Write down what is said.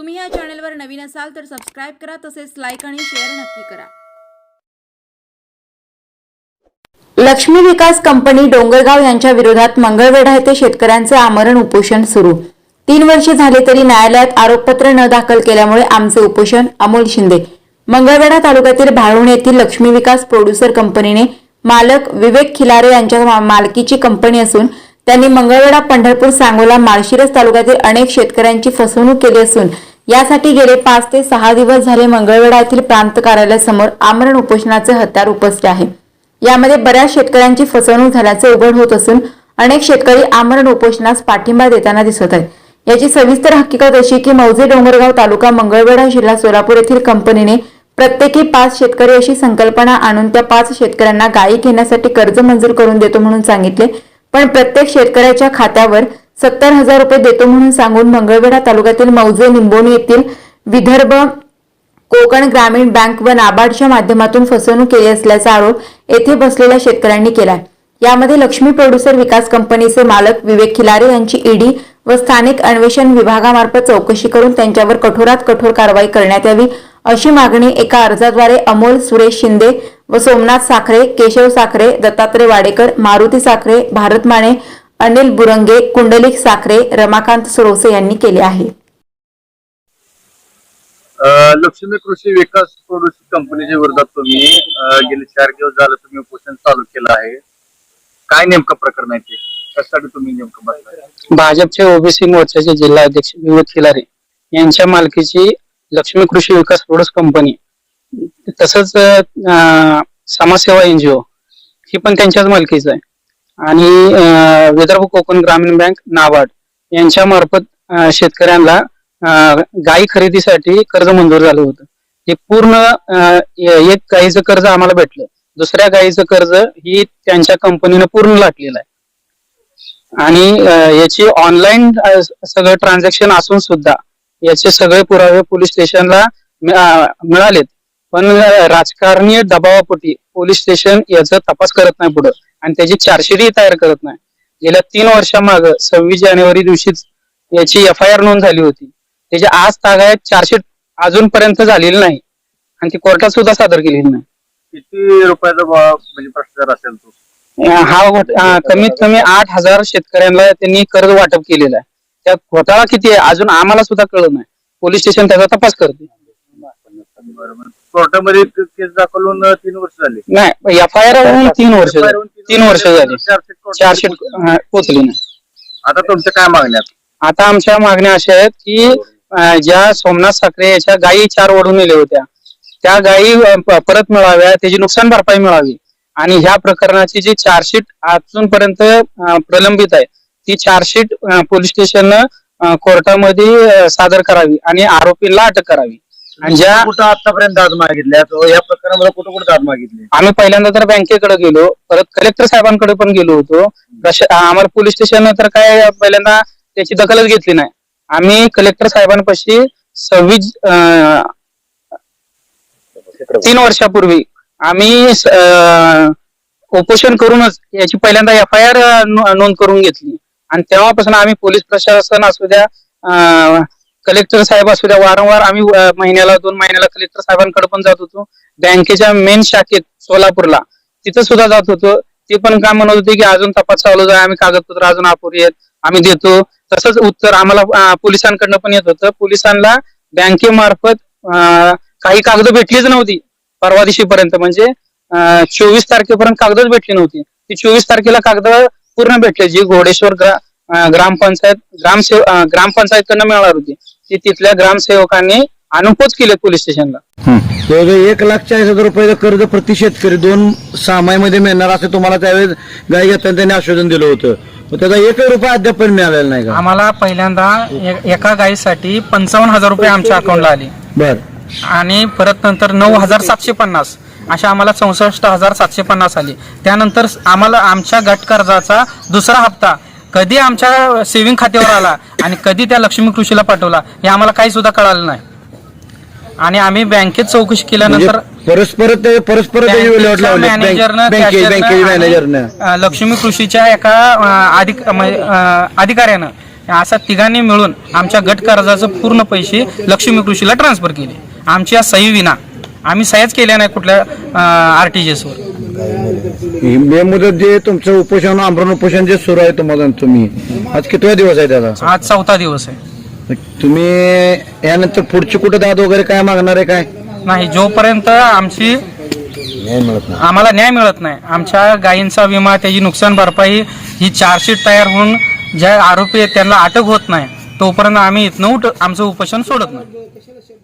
तुम्ही या चॅनलवर नवीन असाल तर सबस्क्राईब करा तसेच लाईक आणि शेअर नक्की करा. लक्ष्मी विकास कंपनी डोंगरगाव यांच्या विरोधात मंगळवेढा येथे शेतकऱ्यांचे आमरण उपोषण सुरू. तीन वर्षे झाले तरी न्यायालयात आरोपपत्र न दाखल केल्यामुळे आमचे उपोषण अमोल शिंदे. मंगळवेढा तालुक्यातील भाळवण येथील लक्ष्मी विकास प्रोड्युसर कंपनीने मालक विवेक खिलारे यांच्या मालकीची कंपनी असून त्यांनी मंगळवेढा पंढरपूर सांगोला माळशिरस तालुक्यातील अनेक शेतकऱ्यांची फसवणूक केली असून यासाठी गेले पाच ते सहा दिवस झाले मंगळवेढा येथील प्रांत कार्यालयासमोर आमरण उपोषणाचे हत्यार उपसले आहे. यामध्ये बऱ्याच शेतकऱ्यांची फसवणूक झाल्याचे उघड होत असून अनेक शेतकरी आमरण उपोषणास पाठिंबा देताना दिसत आहेत. याची सविस्तर हकीकत अशी की मौजे डोंगरगाव तालुका मंगळवेढा जिल्हा सोलापूर येथील कंपनीने प्रत्येकी पाच शेतकरी अशी संकल्पना आणून त्या पाच शेतकऱ्यांना गायी घेण्यासाठी कर्ज मंजूर करून देतो म्हणून सांगितले. पण प्रत्येक शेतकऱ्याच्या खात्यावर सत्तर हजार रुपये देतो म्हणून सांगून मंगळवेढा तालुक्यातील मौजे निंबोणी येथील विदर्भ कोकण ग्रामीण बँक व नाबार्डच्या माध्यमातून फसवणूक केली असल्याचा आरोप येथे बसलेल्या शेतकऱ्यांनी केला यामध्ये लक्ष्मी प्रोड्युसर विकास कंपनीचे मालक विवेक खिलारे यांची ईडी व स्थानिक अन्वेषण विभागामार्फत चौकशी करून त्यांच्यावर कठोरात कठोर कारवाई करण्यात यावी अशी मागणी एका अर्जाद्वारे अमोल सुरेश शिंदे व सोमनाथ साखरे केशव साखरे दत्तात्रय वाडेकर मारुती साखरे भारत माने अनिल बुरंगे कुंडलिक साखरे रमाकांत सुरोसे यांनी केले आहे. अ, लक्ष्मी कृषी विकास प्रोड्युसर कंपनीच्या विरोधात तुम्ही गेले चार दिवस झालं तुम्ही उपोषण चालू केलं आहे. काय नेमकं प्रकरण आहे ते? त्यासाठी तुम्ही नेमकं बसलाय भाजपचे ओबीसी मोर्चाचे जिल्हा अध्यक्ष विवेक खिलारे यांच्या मालकीची लक्ष्मी कृषी विकास प्रोडक्ट कंपनी तसंच समाजसेवा एनजीओ ही पण त्यांच्याच मालकीच आहे. आणि विदर्भ कोकण ग्रामीण बँक नाबार्ड यांच्या मार्फत शेतकऱ्यांना गाई गायी खरेदीसाठी कर्ज मंजूर झालं होतं. हे पूर्ण एक गायीचं कर्ज आम्हाला भेटलं. दुसऱ्या गायीचं कर्ज ही त्यांच्या कंपनीनं पूर्ण लाटलेलं आहे. आणि याची ऑनलाईन सगळं ट्रान्झॅक्शन असून सुद्धा याचे सगळे पुरावे पोलीस स्टेशनला मिळालेत. पण राजकारणीय दबावापोटी पोलीस स्टेशन याचा तपास करत नाही पुढं. आणि त्याची चार्जशीटही तयार करत नाही. गेल्या तीन वर्षामाग सव्वीस जानेवारी दिवशीच याची एफ आय आर नोंद झाली होती. त्याची आज तागायत चार्जशीट अजूनपर्यंत झालेली नाही. आणि ती कोर्टात सुद्धा सादर केलेली नाही. किती रुपयाचा म्हणजे भ्रष्टाचार असेल तो? हा कमीत कमी आठ हजार शेतकऱ्यांना त्यांनी कर्ज वाटप केलेलं आहे. त्या घोटाळा किती आहे? अजून आम्हाला सुद्धा कळत नाही. पोलीस स्टेशन त्याचा तपास करते. कोर्टामध्ये केस दाखल अ, तीन वर्ष झाली. नाही एफ आय आर होऊन तीन वर्ष झाली. तीन वर्ष झाली. पोहोचली. अं, पोचली नाही. आता तुमच्या काय मागण्यात आता आमच्या मागण्या अशा आहेत की अं, ज्या सोमनाथ साखरे याच्या गायी चार ओढून नेल्या होत्या. त्या गायी अं, प- परत मिळाव्या त्याची नुकसान भरपाई मिळावी. आणि ह्या प्रकरणाची जी चार्जशीट अजूनपर्यंत अं, प्रलंबित आहे ती चार्जशीट पोलीस स्टेशननं अं, कोर्टामध्ये अं, सादर करावी आणि आरोपीला अटक करावी. आणि ज्या कुठं आतापर्यंत दाद मागितल्या? तो या प्रकरणामध्ये कुठं कुठं दाद मागितली? आम्ही पहिल्यांदा तर बँकेकडे गेलो. परत कलेक्टर साहेबांकडे पण गेलो होतो. प्रशा- आम्हाला पोलीस स्टेशन तर काय पहिल्यांदा त्याची दखलच घेतली नाही. आम्ही कलेक्टर साहेबांपाशी सव्वीस अं, तीन वर्षापूर्वी आम्ही स- अं, उपोषण करूनच याची पहिल्यांदा एफ आय आर नोंद करून घेतली. आणि तेव्हापासून आम्ही पोलीस प्रशासन असू द्या अं, कलेक्टर साहेब असू द्या वारंवार आम्ही महिन्याला दोन महिन्याला कलेक्टर साहेबांकडे पण जात होतो. बँकेच्या मेन शाखेत सोलापूरला तिथं सुद्धा जात होतो. ते पण काय म्हणत होते की अजून तपास चालू आहे आम्ही कागदपत्र अजून अपुरी आहेत आम्ही देतो. तसंच उत्तर आम्हाला पोलिसांकडनं पण येत होतं. पोलिसांना बँकेमार्फत काही कागद भेटलीच नव्हती परवा दिवशीपर्यंत. म्हणजे चोवीस तारखेपर्यंत कागदच भेटली नव्हती. ती चोवीस तारखेला कागद पूर्ण भेटले जी घोडेश्वर ग्रा- ग्रामपंचायत ग्रामसेव ग्रामपंचायतकडनं मिळणार होती. ती तिथल्या ग्रामसेवकांनी आणून पोच केले पोलीस स्टेशनला. जवळजवळ एक लाख चाळीस हजार रुपयाचं कर्ज प्रति शेतकरी दोन सामाईमध्ये मिळणार असं तुम्हाला त्यावेळेस गाय घेताना त्यांनी आश्वासन दिलं होतं. मग त्याचा एकही रुपया अद्याप पण मिळालेला नाही का? आम्हाला पहिल्यांदा ए- एका गायीसाठी पंचावन्न हजार रुपये आमच्या अकाउंटला आले. बर. आणि परत नंतर नऊ हजार सातशे पन्नास अशा आम्हाला चौसष्ट हजार सातशे पन्नास आली. त्यानंतर आम्हाला आमच्या गट कर्जाचा दुसरा हप्ता कधी आमच्या सेव्हिंग खात्यावर आला आणि कधी त्या लक्ष्मी कृषीला पाठवला हे आम्हाला काही सुद्धा कळालं नाही. आणि आम्ही बँकेत चौकशी म्हणजे केल्यानंतर परस्पर ते परस्पर विल्हेवाट मॅनेजरनं बँके बँकेच्या कॅशियरनं मॅनेजरनं आणि, अं, लक्ष्मी कृषीच्या एका अं, अधिक म्हणजे, अं, अधिकाऱ्यानं असा तिघांनी मिळून आमच्या गट कर्जाचे पूर्ण पैसे लक्ष्मी कृषीला ट्रान्सफर केले. आमच्या सही विना. आम्ही सह्याच केल्या नाही कुठल्या आरटीजीएसवर ही मे मुदत जे तुमचं उपोषण आमरण उपोषण जे सुरू आहे तुम्हाला तुम्ही आज कितवा दिवस आहे त्याचा? आज चौथा दिवस आहे. तुम्ही यानंतर पुढची कुठे दाद वगैरे काय मागणार आहे काय? नाही जोपर्यंत आमची आम्हाला न्याय मिळत नाही आमच्या गायींचा विमा त्याची नुकसान भरपाई ही चार्जशीट तयार होऊन ज्या आरोपी आहेत त्यांना अटक होत नाही तोपर्यंत आम्ही इथनं उठ आमचं उपोषण सोडत नाही.